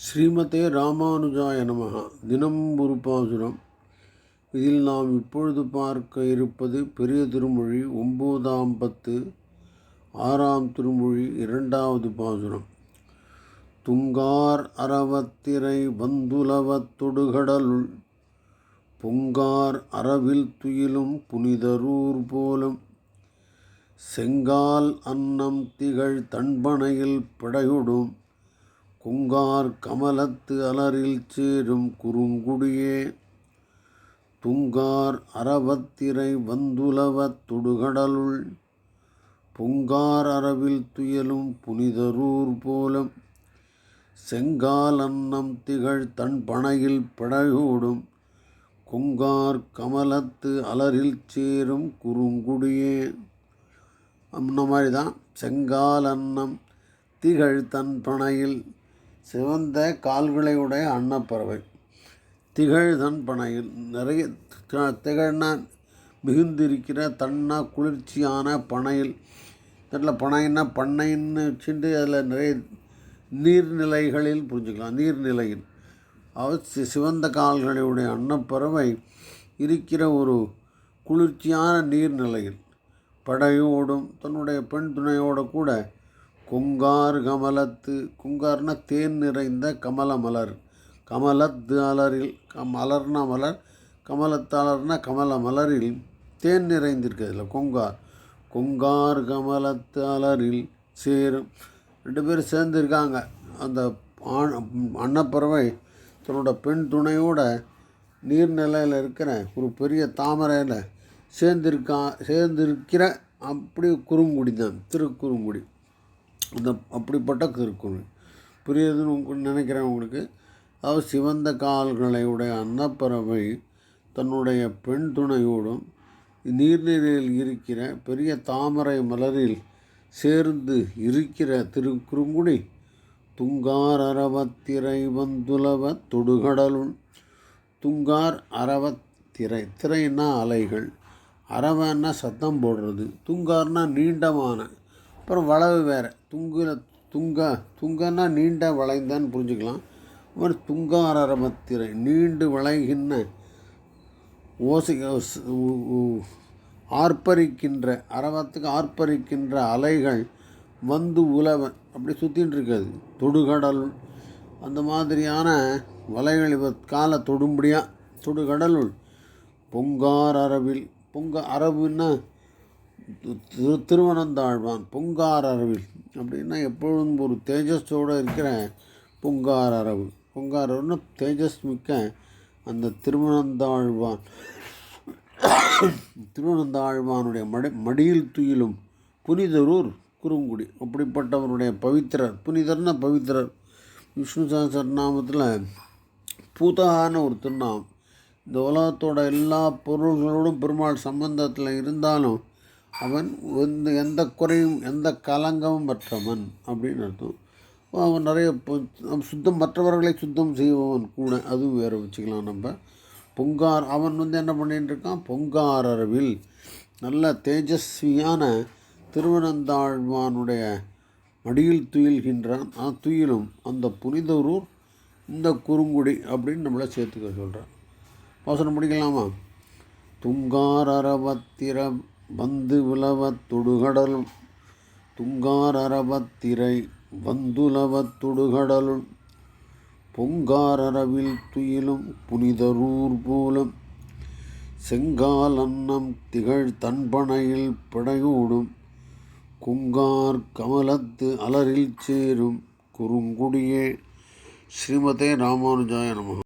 ஸ்ரீமதே ராமானுஜாய நமகா தினம் ஒரு பாசுரம். இதில் நாம் இப்பொழுது பார்க்க இருப்பது பெரிய திருமொழி ஒம்போதாம் பத்து ஆறாம் திருமொழி இரண்டாவது பாசுரம். துங்கார் அறவத்திரை வந்துலவத் தொடுகடலுள் பொங்கார் அறவில் துயிலும் புனிதரூர் போலும் செங்கால் அன்னம் திகழ் தன்பனையில் பிடையுடும் குங்கார் கமலத்து அலரில் சேரும் குறுங்குடியே. துங்கார் அரவத்திரை வந்துலவத் தொடுகடலுள். புங்கார் அரவில் துயலும் புனிதரூர் போலும். செங்கால் அன்னம் திகழ் தன் பனையில் பிடையோடும் குங்கார் கமலத்து அலரில் சேரும் குறுங்குடியே. அந்த மாதிரி தான் செங்கால் அன்னம் திகழ் தன் பனையில் சிவந்த கால்களையுடைய அன்னப்பறவை. திகழ்தன் பனையில் நிறைய திகழ்னா மிகுந்திருக்கிற தன்னா குளிர்ச்சியான பனையில். இதில் பனைன்னா பண்ணைன்னு வச்சுட்டு அதில் நிறைய நீர்நிலைகளில் புரிஞ்சுக்கலாம் நீர்நிலையில். அவர் சிவந்த கால்களையுடைய அன்னப்பறவை இருக்கிற ஒரு குளிர்ச்சியான நீர்நிலையில். படையோடும் தன்னுடைய பெண் துணையோடு கூட குங்கார் கமலத்து குங்கார்னா தேன் நிறைந்த கமல மலர். கமலத்து அலரில் மலர்னா மலர் கமலத்தாளர்னா கமல மலரில் தேன் நிறைந்திருக்கு அதில் கொங்கார். கொங்கார் கமலத்து அலரில் சேரும். ரெண்டு பேரும் சேர்ந்துருக்காங்க. அந்த ஆண் அன்னப்பறவை தன்னோட பெண் துணையோட நீர்நிலையில் இருக்கிற ஒரு பெரிய தாமரையில் சேர்ந்திருக்கா சேர்ந்திருக்கிற அப்படி குறுங்குடி தான் திருக்குறுங்குடி. அந்த அப்படிப்பட்ட திருக்குறள் புரியுதுன்னு நினைக்கிறேன் உங்களுக்கு. அவர் சிவந்த கால்களை உடைய அன்னப்பறவை தன்னுடைய பெண் துணையோடும் நீர்நிலையில் இருக்கிற பெரிய தாமரை மலரில் சேர்ந்து இருக்கிற திருக்குறுங்குடி துங்கார் அரவத்திரை வந்துலவ தொடுகடலுள் துங்கார் அரவத்திரை திரைன்னா அலைகள். அரவன்னா சத்தம் போடுறது. துங்கார்னா நீண்டமான அப்புறம் வளவு வேறு. துங்குல துங்க துங்கன்னா நீண்ட வளைந்தான்னு புரிஞ்சுக்கலாம். ஒரு துங்காரரமத்திரை நீண்டு வளைகின்ற ஓசை ஆர்ப்பரிக்கின்ற அரவத்துக்கு ஆர்ப்பரிக்கின்ற அலைகள் வந்து உலவன் அப்படி சுற்றின்னு இருக்காது. தொடுகடல் அந்த மாதிரியான வலைகள் இவ காலை தொடும்படியாக தொடுகடலுள். பொங்கார் அரவில் பொங்க அரவுன்னா திரு திருவனந்தாழ்வான் பொங்கார் அரவில் அப்படின்னா எப்பொழுதும் ஒரு தேஜஸோடு இருக்கிற பொங்கார் அரவு பொங்கார் அரவுன்னா தேஜஸ் மிக்க அந்த திருவனந்தாழ்வான். திருவனந்தாழ்வானுடைய மடி மடியில் துயிலும் புனிதரூர் குறுங்குடி. அப்படிப்பட்டவருடைய பவித்திரர். புனிதர்னா பவித்திரர். விஷ்ணு சாஸ்திர பூதகான ஒரு திருநாமம். இந்த உலகத்தோட எல்லா பொருள்களோடும் பெருமாள் சம்பந்தத்தில் இருந்தாலும் அவன் எந்த எந்த குறையும் எந்த கலங்கமும் பெற்றவன் அப்படின்னு அர்த்தம். அவன் நிறைய சுத்தம் மற்றவர்களை சுத்தம் செய்பவன் கூட அதுவும் வேறு வச்சுக்கலாம் நம்ம. பொங்கார் அவன் வந்து என்ன பண்ணிட்டு இருக்கான்? பொங்காரவில் நல்ல தேஜஸ்வியான திருவனந்தாழ்வானுடைய மடியில் துயில்கின்றான். ஆ துயிலும் அந்த புனிதரூர் இந்த குறுங்குடி அப்படின்னு நம்மளை சேர்த்துக்க சொல்கிறான் வாசனை முடிக்கலாமா துங்காரரவத்திரம் வந்து உலவத் தொடுகடலும் துங்கார் அரவத்திரை வந்துலவத் தொடுகடலும் பொங்கார் அரவில் துயிலும் புனிதரூர் போலும் செங்கால் அன்னம் திகழ் தன்பனையில் பிடையூடும் குங்கார் கமலத்து அலரில் சேரும் குறுங்குடியே. ஸ்ரீமதே ராமானுஜாய நமக